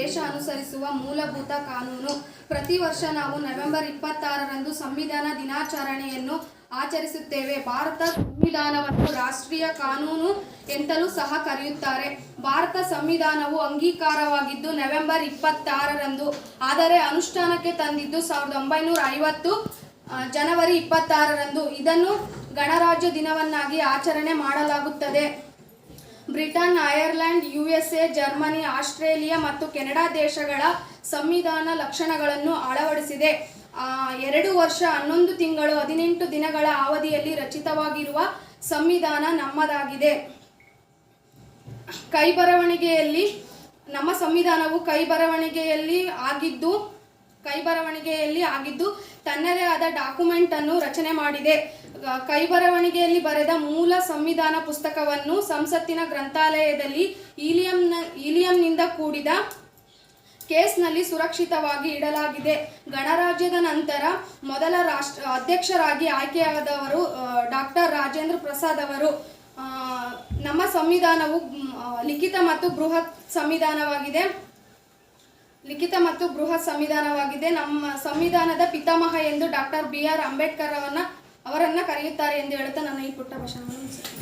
ದೇಶ ಅನುಸರಿಸುವ ಮೂಲಭೂತ ಕಾನೂನು. ಪ್ರತಿ ವರ್ಷ ನಾವು ನವೆಂಬರ್ ಇಪ್ಪತ್ತಾರರಂದು ಸಂವಿಧಾನ ದಿನಾಚರಣೆಯನ್ನು ಆಚರಿಸುತ್ತೇವೆ. ಭಾರತ ಸಂವಿಧಾನವನ್ನು ರಾಷ್ಟ್ರೀಯ ಕಾನೂನು ಎಂತಲೂ ಸಹ ಕರೆಯುತ್ತಾರೆ. ಭಾರತ ಸಂವಿಧಾನವು ಅಂಗೀಕಾರವಾಗಿದ್ದು ನವೆಂಬರ್ ಇಪ್ಪತ್ತಾರರಂದು, ಆದರೆ ಅನುಷ್ಠಾನಕ್ಕೆ ತಂದಿದ್ದು ಸಾವಿರದ ಒಂಬೈನೂರ ಐವತ್ತು ಜನವರಿ ಇಪ್ಪತ್ತಾರರಂದು. ಇದನ್ನು ಗಣರಾಜ್ಯ ದಿನವನ್ನಾಗಿ ಆಚರಣೆ ಮಾಡಲಾಗುತ್ತದೆ. Britain, Ireland, USA, Germany, Australia ಮತ್ತು ಕೆನಡಾ ದೇಶಗಳ ಸಂವಿಧಾನ ಲಕ್ಷಣಗಳನ್ನು ಅಳವಡಿಸಿದೆ. ಎರಡು ವರ್ಷ ಹನ್ನೊಂದು ತಿಂಗಳು ಹದಿನೆಂಟು ದಿನಗಳ ಅವಧಿಯಲ್ಲಿ ರಚಿತವಾಗಿರುವ ಸಂವಿಧಾನ ನಮ್ಮದಾಗಿದೆ. ಕೈ ಬರವಣಿಗೆಯಲ್ಲಿ ನಮ್ಮ ಸಂವಿಧಾನವು ಕೈ ಬರವಣಿಗೆಯಲ್ಲಿ ಆಗಿದ್ದು ಕೈ ಬರವಣಿಗೆಯಲ್ಲಿ ಆಗಿದ್ದು ತನ್ನದೇ ಆದ ಡಾಕ್ಯುಮೆಂಟ್ ಅನ್ನು ರಚನೆ ಮಾಡಿದೆ. ಕೈ ಬರವಣಿಗೆಯಲ್ಲಿ ಬರೆದ ಮೂಲ ಸಂವಿಧಾನ ಪುಸ್ತಕವನ್ನು ಸಂಸತ್ತಿನ ಗ್ರಂಥಾಲಯದಲ್ಲಿ ಈಲಿಯಂನ ಈಲಿಯಂನಿಂದ ಕೂಡಿದ ಕೇಸ್ನಲ್ಲಿ ಸುರಕ್ಷಿತವಾಗಿ ಇಡಲಾಗಿದೆ. ಗಣರಾಜ್ಯದ ನಂತರ ಮೊದಲ ರಾಷ್ಟ್ರ, ಅಧ್ಯಕ್ಷರಾಗಿ ಆಯ್ಕೆಯಾದವರು ಡಾಕ್ಟರ್ ರಾಜೇಂದ್ರ ಪ್ರಸಾದ್ ಅವರು. ನಮ್ಮ ಸಂವಿಧಾನವು ಲಿಖಿತ ಮತ್ತು ಬೃಹತ್ ಸಂವಿಧಾನವಾಗಿದೆ. ಲಿಖಿತ ಮತ್ತು ಬೃಹತ್ ಸಂವಿಧಾನವಾಗಿದೆ ನಮ್ಮ ಸಂವಿಧಾನದ ಪಿತಾಮಹ ಎಂದು ಡಾಕ್ಟರ್ ಬಿ ಆರ್ ಅಂಬೇಡ್ಕರ್ ಅವರನ್ನ ಅವರನ್ನ ಕರೆಯುತ್ತಾರೆ ಎಂದು ಹೇಳುತ್ತಾ ನನ್ನ ಈ ಪುಟ್ಟ ಭಾಷಣವನ್ನು.